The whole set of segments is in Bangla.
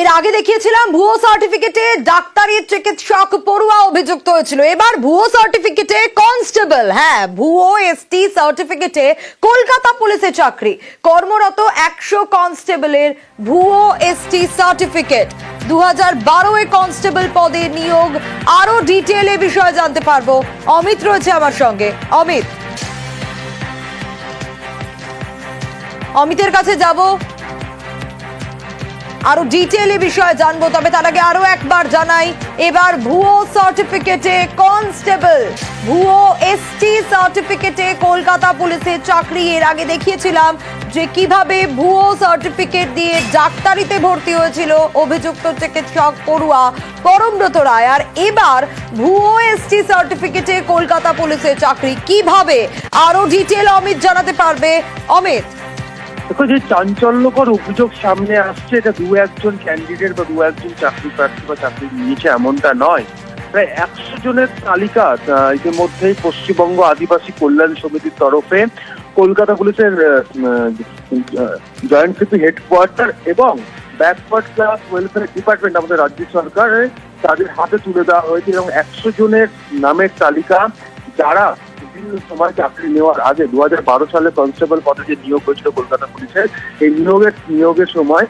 এর আগে দেখিয়েছিলাম, ভুয়ো সার্টিফিকেটে ডাক্তারি, চিকিৎসক পড়ুয়া অভিযুক্ত হয়েছিল। এবার ভুয়ো সার্টিফিকেটে কনস্টেবল হ্যাঁ ভুয়ো এসটি সার্টিফিকেটে কলকাতা পুলিশে চাকরি। কর্মরত একশো কনস্টেবলের ভুয়ো এসটি সার্টিফিকেট দু হাজার বারোয় কনস্টেবল পদে নিয়োগ। আরও ডিটেলে বিষয়ে জানতে পারব। অমিত রয়েছে আমার সঙ্গে। অমিত। অমিতের কাছে যাব। আরও ডিটেলে বিষয়ে জানব, তবে তার আগে আরও একবার জানাই, এবার ভুয়ো সার্টিফিকেটে কনস্টেবল ভুয়ো এসটি সার্টিফিকেটে কলকাতা পুলিশের চাকরি। এর আগে দেখিয়েছিলাম যে কীভাবে ভুয়ো সার্টিফিকেট দিয়ে ডাক্তারিতে ভর্তি হয়েছিল অভিযুক্ত চিকিৎসক পড়ুয়া পরমব্রত রায়। আর এবার ভুয়ো এসটি সার্টিফিকেটে কলকাতা পুলিশের চাকরি। কীভাবে? আরও ডিটেল অমিত জানাতে পারবে। অমিত। দেখো যে চাঞ্চল্যকর অভিযোগ সামনে আসছে এটা দু একজন ক্যান্ডিডেট বা দু একজন চাকরি প্রার্থী বা চাকরি নিয়েছে, এমনটা নয়। প্রায় একশো জনের তালিকা ইতিমধ্যেই পশ্চিমবঙ্গ আদিবাসী কল্যাণ সমিতির তরফে কলকাতা পুলিশের জয়েন্ট সিপি হেডকোয়ার্টার এবং ব্যাকওয়ার্ড ক্লাস ওয়েলফেয়ার ডিপার্টমেন্ট আমাদের রাজ্য সরকারের তাদের হাতে তুলে দেওয়া হয়েছে এবং একশো জনের নামের তালিকা যারা বিভিন্ন সময় চাকরি নেওয়ার আগে দু বারো সালে কনস্টেবল পদে যে নিয়োগ হয়েছিল কলকাতা পুলিশের, এই নিয়োগের নিয়োগের সময়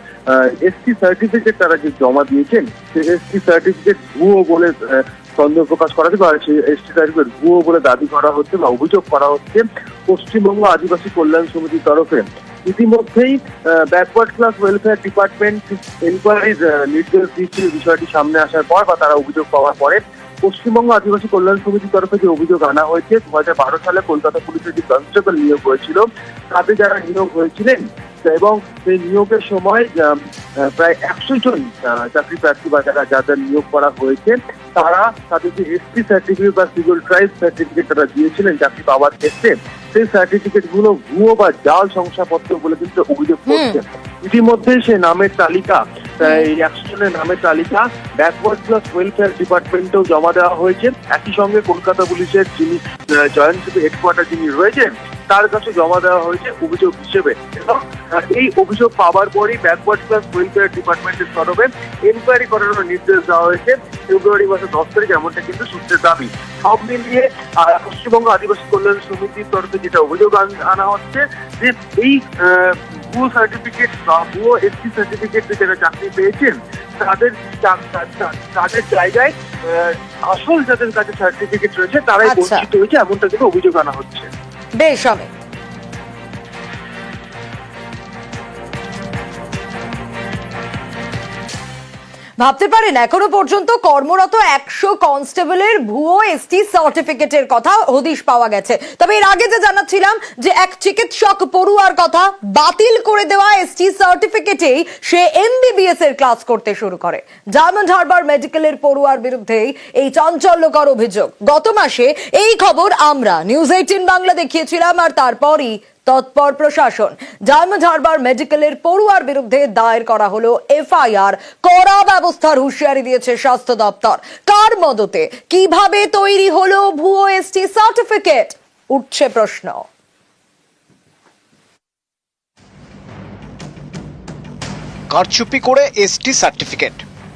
এসটি সার্টিফিকেট তারা যে জমা দিয়েছেন সেই এসটি সার্টিফিকেট ভুয়ো বলে সন্দেহ প্রকাশ করা হচ্ছে বা সেই এসটি সার্টিফিকেট ভুয়ো বলে দাবি করা হচ্ছে বা অভিযোগ করা হচ্ছে পশ্চিমবঙ্গ আদিবাসী কল্যাণ সমিতির তরফে। ইতিমধ্যেই ব্যাকওয়ার্ড ক্লাস ওয়েলফেয়ার ডিপার্টমেন্ট এনকোয়ারির নির্দেশ দিয়েছিল বিষয়টি সামনে আসার পর বা তারা অভিযোগ পাওয়ার পরে। পশ্চিমবঙ্গ আদিবাসী কল্যাণ সমিতির তরফে যে অভিযোগ আনা হয়েছে দু সালে কলকাতা পুলিশের যে কনস্টেবল নিয়োগ হয়েছিল, তাতে যারা নিয়োগ হয়েছিলেন এবং সেই নিয়োগের সময় প্রায় একশো জন চাকরি প্রার্থী বা যারা যাদের নিয়োগ করা হয়েছে তারা তাদের যে এসটি সার্টিফিকেট বা সিভিল ট্রাইব সার্টিফিকেট তারা দিয়েছিলেন চাকরি পাওয়ার ক্ষেত্রে। সেই সার্টিফিকেটগুলো ভুয়ো বা জাল শংসাপত্র বলে কিন্তু অভিযোগ করছে। ইতিমধ্যে সে নামের তালিকা এই একশো জনের নামের তালিকা ব্যাকওয়ার্ড ক্লাস ওয়েলফেয়ার ডিপার্টমেন্টেও জমা দেওয়া হয়েছে। একই সঙ্গে কলকাতা পুলিশের যিনি জয়েন্ট হেডকোয়ার্টার যিনি রয়েছেন তার কাছে জমা দেওয়া হয়েছে অভিযোগ হিসেবে। এবং এই অভিযোগ পাওয়ার পরই ব্যাকওয়ার্ড ক্লাস ওয়েলফেয়ার ডিপার্টমেন্টের তরফে এনকোয়ারি করানোর নির্দেশ দেওয়া হয়েছে। ফেব্রুয়ারি মাসের দশ তারিখ এমনটা কিন্তু সূত্রের দাবি। সব মিলিয়ে পশ্চিমবঙ্গ আদিবাসী কল্যাণ সমিতির তরফে যেটা অভিযোগ আনা হচ্ছে যে এই আহ, ভুয়ো সার্টিফিকেট বা ভুয়ো এসটি সার্টিফিকেট যারা চাকরি পেয়েছেন তাদের তাদের জায়গায় আহ, আসল যাদের কাছে সার্টিফিকেট রয়েছে তারাই আচ্ছা। বঞ্চিত হয়েছে এমনটা কিন্তু অভিযোগ আনা হচ্ছে। বেশ অমিত ভাবতে পারেন, এখনও পর্যন্ত কর্মরত একশো কনস্টেবলের ভুয়ো এসটি সার্টিফিকেটের কথা হদিশ পাওয়া গেছে। তবে এর আগে যে জানাচ্ছিলাম যে এক চিকিৎসক পড়ুয়ার কথা বাতিল করে দেওয়া এসটি সার্টিফিকেটেই সে এমবিবিএস এর ক্লাস করতে শুরু করে। ডায়মন্ড হারবার মেডিকেলের পড়ুয়ার বিরুদ্ধে এই চাঞ্চল্যকর অভিযোগ। গত মাসে এই খবর আমরা, নিউজ এইটিন বাংলা দেখিয়েছিলাম আর তারপরই তৎপর প্রশাসন। ডায়মন্ড হারবার মেডিকেলের পড়ুয়ার বিরুদ্ধে দায়ের করা হলো এফআইআর। কড়া ব্যবস্থার হুঁশিয়ারি দিয়েছে স্বাস্থ্য দপ্তর। কার মদতে? কীভাবে তৈরি হলো ভুয়ো এসটি সার্টিফিকেট? উঠছে প্রশ্ন। কারচুপি করে এসটি সার্টিফিকেট।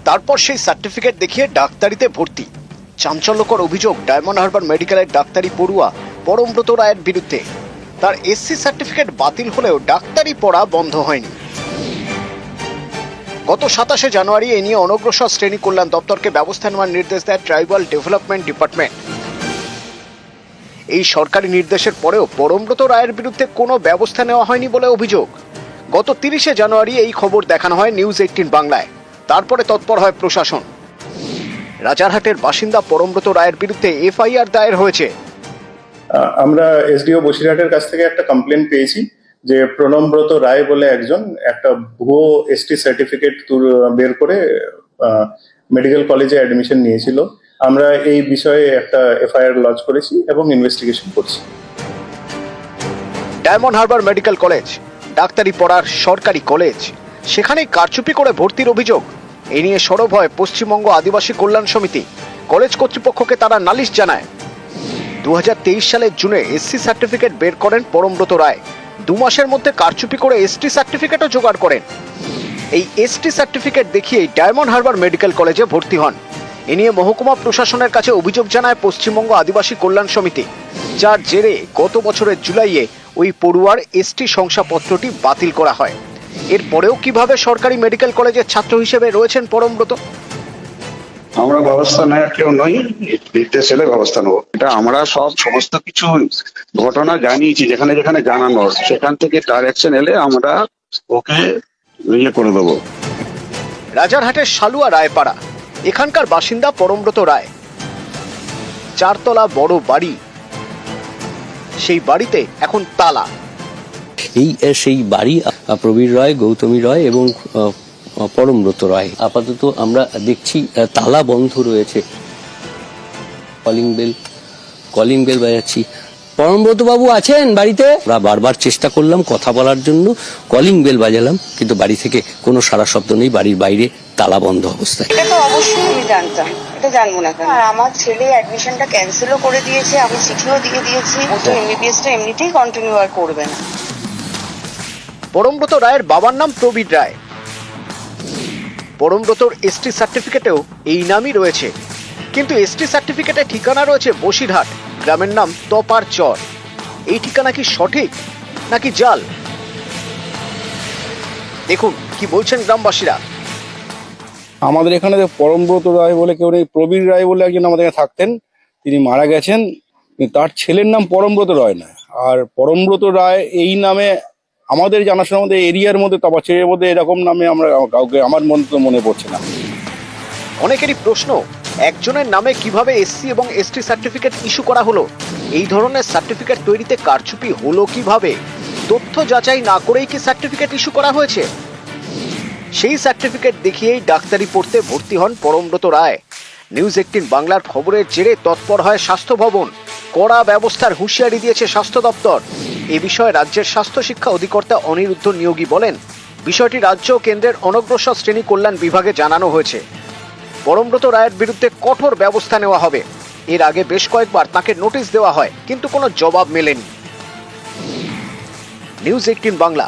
তারপর সেই সার্টিফিকেট দেখিয়ে ডাক্তারিতে ভর্তি। চাঞ্চল্যকর অভিযোগ ডায়মন্ড হারবার মেডিকেলের ডাক্তারি পড়ুয়া পরমব্রত রায়ের বিরুদ্ধে। তার এসসি সার্টিফিকেট বাতিল হলেও ডাক্তারি পড়া বন্ধ হয়নি। গত সাতাশে জানুয়ারি এ নিয়ে অনগ্রসর শ্রেণি কল্যাণ দপ্তরকে ব্যবস্থা নেওয়ার নির্দেশ দেয় ট্রাইবাল ডেভেলপমেন্ট ডিপার্টমেন্ট। এই সরকারি নির্দেশের পরেও পরমব্রত রায়ের বিরুদ্ধে কোনো ব্যবস্থা নেওয়া হয়নি বলে অভিযোগ। গত তিরিশে জানুয়ারি এই খবর দেখানো হয় নিউজ এইটিন বাংলায়। তারপরে তৎপর হয় প্রশাসন। রাজারহাটের বাসিন্দা পরমব্রত রায়ের বিরুদ্ধে এফআইআর দায়ের হয়েছে। আমরা এসডিও বসিরহাটের কাছ থেকে একটা কমপ্লেন পেয়েছি যে প্রণমব্রত রায় বলে একজন একটা ভুয়ো এসটি সার্টিফিকেট বের করে মেডিকেল কলেজে অ্যাডমিশন নিয়েছিল। আমরা এই বিষয়ে একটা এফআইআর লঞ্চ করেছি এবং ইনভেস্টিগেশন করছি। ডায়মন্ড হারবার মেডিকেল কলেজ, ডাক্তারি পড়ার সরকারি কলেজ সেখানে কারচুপি করে ভর্তির অভিযোগ। এ নিয়ে সরব হয় পশ্চিমবঙ্গ আদিবাসী কল্যাণ সমিতি। কলেজ কর্তৃপক্ষকে তারা নালিশ জানায়। দু সালের জুনে এসসি সার্টিফিকেট বের করেন পরমব্রত রায়। দু মাসের মধ্যে কারচুপি করে এসটি সার্টিফিকেটও জোগাড় করেন। এই এসটি সার্টিফিকেট দেখিয়েই ডায়মন্ড হারবার মেডিকেল কলেজে ভর্তি হন। এ নিয়ে মহকুমা প্রশাসনের কাছে অভিযোগ জানায় পশ্চিমবঙ্গ আদিবাসী কল্যাণ সমিতি। যার জেরে গত বছরের জুলাইয়ে ওই পড়ুয়ার এসটি শংসাপত্রটি বাতিল করা হয়। এরপরেও কীভাবে সরকারি মেডিকেল কলেজের ছাত্র হিসেবে রয়েছেন পরমব্রত? আমরা ব্যবস্থা নেওয়ার কেউ নই নির্দেশ এলে ব্যবস্থা নেব। এটা আমরা সব সমস্ত কিছু ঘটনা জানিয়েছি যেখানে যেখানে জানানো সেখান থেকে ডাইরেকশন এলে আমরা ওকে ইয়ে করে দেবো। রাজারহাটের সালুয়া রায়পাড়া এখানকার বাসিন্দা পরমব্রত রায়। চারতলা বড় বাড়ি সেই বাড়িতে এখন তালা। এই সেই বাড়ি প্রবীর রায় গৌতমী রায় এবং আহ, পরমব্রত রায় আপাতত আমরা দেখছি তালা বন্ধ রয়েছে। কলিং বেল কলিং বেল বাজাচ্ছি। পরমব্রত বাবু আছেন বাড়িতে? আমরা বারবার চেষ্টা করলাম কথা বলার জন্য। কলিং বেল বাজালাম কিন্তু বাড়ি থেকে কোনো সারা শব্দ নেই। বাড়ির বাইরে তালা বন্ধ অবস্থায়। এটা তো অবশ্যই আমি জানতাম। এটা জানব না কেন? আর আমার ছেলে অ্যাডমিশনটা ক্যান্সেলও করে দিয়েছে আমি চিঠিও দিয়ে দিয়েছি। ও তো এমবিবিএসটা এমনিতেই কন্টিনিউ আর করবে না। পরমব্রত রায়ের বাবার নাম প্রবীর রায়। পরমব্রতর এসটি সার্টিফিকেটেও এই নামই রয়েছে। কিন্তু এসটি সার্টিফিকেটে ঠিকানা রয়েছে বসিরহাট, গ্রামের নাম তপার চর। এই ঠিকানা কি সঠিক নাকি জাল? দেখুন, কি বলছেন গ্রামবাসীরা। আমাদের এখানে পরমব্রত রায় বলে কেউ নেই, প্রবীর রায় বলে একজন আমাদের এখানে থাকতেন, তিনি মারা গেছেন। তার ছেলের নাম পরমব্রত রায় না আর পরমব্রত রায় এই নামে আমাদের জানাশোনার মধ্যে, এরিয়ার মধ্যে তপাচের মধ্যে এরকম নামে আমরা কাউকে, আমার মন তো মনে পড়ছে না। অনেকেরই প্রশ্ন, একজনের নামে কীভাবে এসসি এবং এসটি সার্টিফিকেট ইস্যু করা হলো? এই ধরনের সার্টিফিকেট তৈরিতে কারচুপি হলো কীভাবে? তথ্য যাচাই না করেই কি সার্টিফিকেট ইস্যু করা হয়েছে? সেই সার্টিফিকেট দেখিয়েই ডাক্তারি পড়তে ভর্তি হন পরমব্রত রায়। নিউজ এইটিন বাংলার খবরের জেরে তৎপর হয় স্বাস্থ্য ভবন। কড়া ব্যবস্থার হুঁশিয়ারি দিয়েছে স্বাস্থ্য দপ্তর। এ বিষয়ে রাজ্যের স্বাস্থ্য শিক্ষা অধিকর্তা অনিরুদ্ধ নিয়োগী বলেন, বিষয়টি রাজ্য ও কেন্দ্রের অনগ্রসর শ্রেণি কল্যাণ বিভাগে জানানো হয়েছে। পরমব্রত রায়ের বিরুদ্ধে কঠোর ব্যবস্থা নেওয়া হবে। এর আগে বেশ কয়েকবার তাকে নোটিশ দেওয়া হয়, কিন্তু কোনো জবাব মেলেনি। News eighteen Bangla.